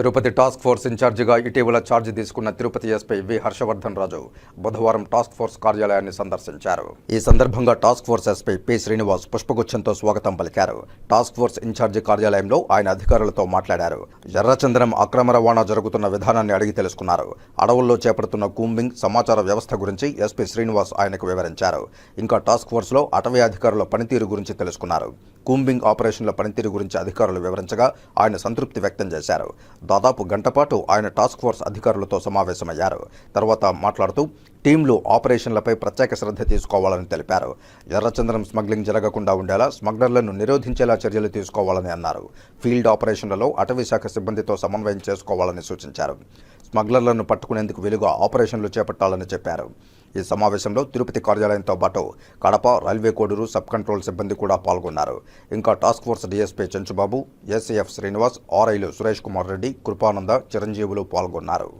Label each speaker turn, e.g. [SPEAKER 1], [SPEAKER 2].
[SPEAKER 1] Tirupati task force ఇన్ఛార్జిగా ఇటీవల charge తీసుకున్న తిరుపతి ఎస్పీ వి హర్షవర్ధన్ రాజు బుధవారం టాస్క్ ఫోర్స్ కార్యాలయాన్ని సందర్శించారు. ఈ సందర్భంగా task force SP P Srinivas పుష్పగుచ్చంతో స్వాగతం పలికారు. టాస్క్ ఫోర్స్ ఇన్ఛార్జి కార్యాలయంలో ఆయన అధికారులతో మాట్లాడారు. ఎర్రచందనం అక్రమ రవాణా జరుగుతున్న విధానాన్ని అడిగి తెలుసుకున్నారు. అడవుల్లో చేపడుతున్న కూంబింగ్ సమాచార వ్యవస్థ గురించి ఎస్పీ శ్రీనివాస్ ఆయనకు వివరించారు. ఇంకా టాస్క్ ఫోర్స్లో అటవీ అధికారుల పనితీరు గురించి తెలుసుకున్నారు. కూంబింగ్ ఆపరేషన్ల పనితీరు గురించి అధికారులు వివరించగా ఆయన సంతృప్తి వ్యక్తం చేశారు. దాదాపు గంటపాటు ఆయన టాస్క్ ఫోర్స్ అధికారులతో సమావేశమయ్యారు. తర్వాత మాట్లాడుతూ టీంలు ఆపరేషన్లపై ప్రత్యేక శ్రద్ధ తీసుకోవాలని తెలిపారు. ఎర్రచందనం స్మగ్లింగ్ జరగకుండా ఉండేలా స్మగ్లర్లను నిరోధించేలా చర్యలు తీసుకోవాలని అన్నారు. ఫీల్డ్ ఆపరేషన్లలో అటవీ శాఖ సిబ్బందితో సమన్వయం చేసుకోవాలని సూచించారు. స్మగ్లర్లను పట్టుకునేందుకు వీలుగా ఆపరేషన్లు చేపట్టాలని చెప్పారు. ఈ సమావేశంలో తిరుపతి కార్యాలయంతో పాటు Kadapa railway Koduru sub control సిబ్బంది కూడా పాల్గొన్నారు. ఇంకా task force DSP Chanchubabu SAF Srinivas ఆర్ఐలు Suresh Kumar Reddy Krupananda Chiranjeevulu పాల్గొన్నారు.